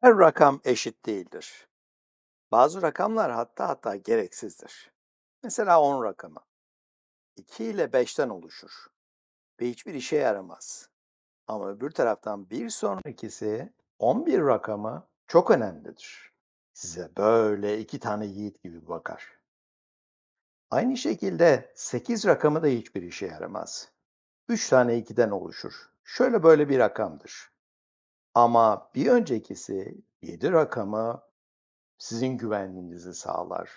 Her rakam eşit değildir. Bazı rakamlar hatta hatta gereksizdir. Mesela 10 rakamı. 2 ile 5'ten oluşur ve hiçbir işe yaramaz. Ama öbür taraftan bir sonrakisi 11 rakamı çok önemlidir. Size böyle iki tane yiğit gibi bakar. Aynı şekilde 8 rakamı da hiçbir işe yaramaz. 3 tane 2'den oluşur. Şöyle böyle bir rakamdır. Ama bir öncekisi 7 rakamı sizin güvenliğinizi sağlar.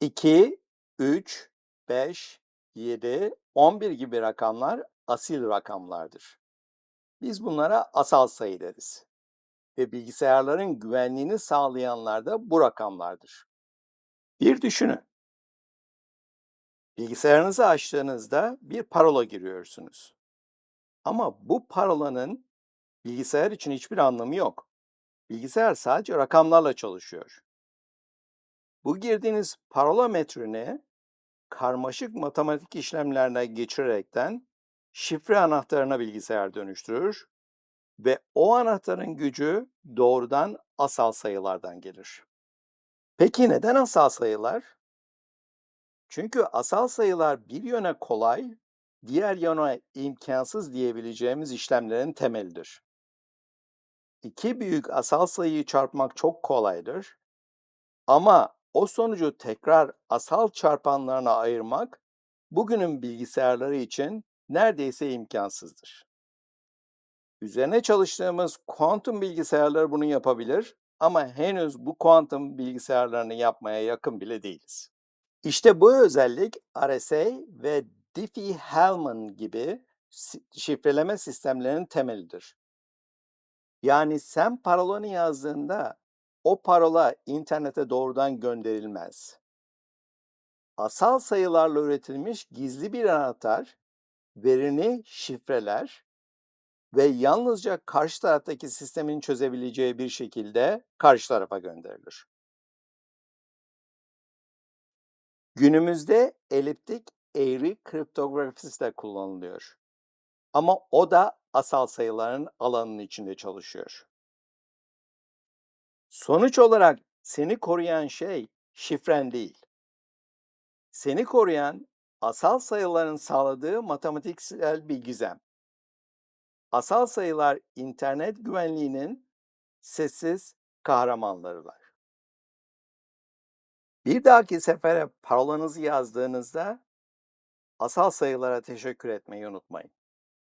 2, 3, 5, 7, 11 gibi rakamlar asil rakamlardır. Biz bunlara asal sayı deriz. Ve bilgisayarların güvenliğini sağlayanlar da bu rakamlardır. Bir düşünün. Bilgisayarınızı açtığınızda bir parola giriyorsunuz. Ama bu parolanın bilgisayar için hiçbir anlamı yok. Bilgisayar sadece rakamlarla çalışıyor. Bu girdiğiniz parola metrini karmaşık matematik işlemlerine geçirerekten şifre anahtarına bilgisayar dönüştürür ve o anahtarın gücü doğrudan asal sayılardan gelir. Peki neden asal sayılar? Çünkü asal sayılar bir yöne kolay, diğer yöne imkansız diyebileceğimiz işlemlerin temelidir. İki büyük asal sayıyı çarpmak çok kolaydır ama o sonucu tekrar asal çarpanlarına ayırmak bugünün bilgisayarları için neredeyse imkansızdır. Üzerine çalıştığımız kuantum bilgisayarları bunu yapabilir ama henüz bu kuantum bilgisayarlarını yapmaya yakın bile değiliz. İşte bu özellik RSA ve Diffie-Hellman gibi şifreleme sistemlerinin temelidir. Yani sen parolanı yazdığında o parola internete doğrudan gönderilmez. Asal sayılarla üretilmiş gizli bir anahtar verini şifreler ve yalnızca karşı taraftaki sistemin çözebileceği bir şekilde karşı tarafa gönderilir. Günümüzde eliptik eğri kriptografisi de kullanılıyor. Ama o da asal sayıların alanının içinde çalışıyor. Sonuç olarak seni koruyan şey şifren değil. Seni koruyan asal sayıların sağladığı matematiksel bir gizem. Asal sayılar internet güvenliğinin sessiz kahramanlarılar. Bir dahaki sefere parolanızı yazdığınızda asal sayılara teşekkür etmeyi unutmayın.